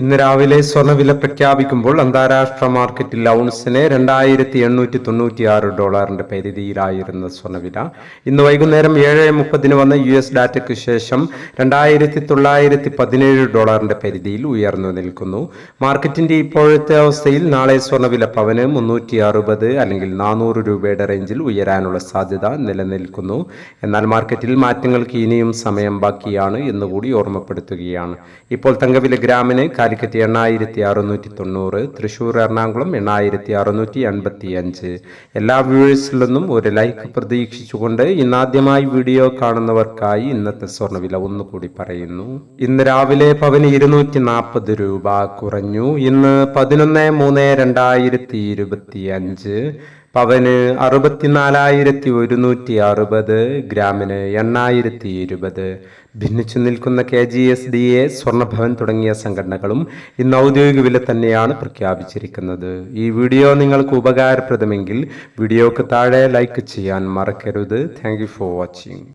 ഇന്ന് രാവിലെ സ്വർണവില പ്രഖ്യാപിക്കുമ്പോൾ അന്താരാഷ്ട്ര മാർക്കറ്റിൽ ഔൺസിന് രണ്ടായിരത്തി എണ്ണൂറ്റി തൊണ്ണൂറ്റി ആറ് ഡോളറിന്റെ പരിധിയിലായിരുന്ന സ്വർണവില ഇന്ന് വൈകുന്നേരം ഏഴ് മുപ്പതിന് വന്ന യു എസ് ഡാറ്റയ്ക്ക് ശേഷം രണ്ടായിരത്തി തൊള്ളായിരത്തി പതിനേഴ് ഡോളറിന്റെ പരിധിയിൽ ഉയർന്നു നിൽക്കുന്നു. മാർക്കറ്റിന്റെ ഇപ്പോഴത്തെ അവസ്ഥയിൽ നാളെ സ്വർണവില പവന് മുന്നൂറ്റി അറുപത് അല്ലെങ്കിൽ നാനൂറ് രൂപയുടെ റേഞ്ചിൽ ഉയരാനുള്ള സാധ്യത നിലനിൽക്കുന്നു. എന്നാൽ മാർക്കറ്റിൽ മാറ്റങ്ങൾക്ക് ഇനിയും സമയം ബാക്കിയാണ് എന്നുകൂടി ഓർമ്മപ്പെടുത്തുകയാണ്. ഇപ്പോൾ തങ്കവില ഗ്രാമിന് കാലിക്കറ്റ് എണ്ണായിരത്തി അറുന്നൂറ്റി തൊണ്ണൂറ് തൃശ്ശൂർ എറണാകുളം എണ്ണായിരത്തി അറുന്നൂറ്റി എൺപത്തി അഞ്ച് എല്ലാ വ്യൂവേഴ്സിൽ നിന്നും ഒരു ലൈക്ക് പ്രതീക്ഷിച്ചുകൊണ്ട് ഇന്നാദ്യമായി വീഡിയോ കാണുന്നവർക്കായി ഇന്നത്തെ സ്വർണവില ഒന്നുകൂടി പറയുന്നു. ഇന്ന് രാവിലെ പവന് ഇരുന്നൂറ്റി നാൽപ്പത് രൂപ കുറഞ്ഞു. ഇന്ന് പതിനൊന്ന് മൂന്ന് രണ്ടായിരത്തി ഇരുപത്തി അഞ്ച് പവന് അറുപത്തിനാലായിരത്തി ഒരുന്നൂറ്റി അറുപത് ഗ്രാമിന് എണ്ണായിരത്തി ഇരുപത് ഭിന്നിച്ചു നിൽക്കുന്ന K G S D A Swarnabhavan തുടങ്ങിയ സംഘടനകളും ഇന്ന് ഔദ്യോഗിക വില തന്നെയാണ് പ്രഖ്യാപിച്ചിരിക്കുന്നത്. ഈ വീഡിയോ നിങ്ങൾക്ക് ഉപകാരപ്രദമെങ്കിൽ വീഡിയോക്ക് താഴെ ലൈക്ക് ചെയ്യാൻ മറക്കരുത്. Thank for watching.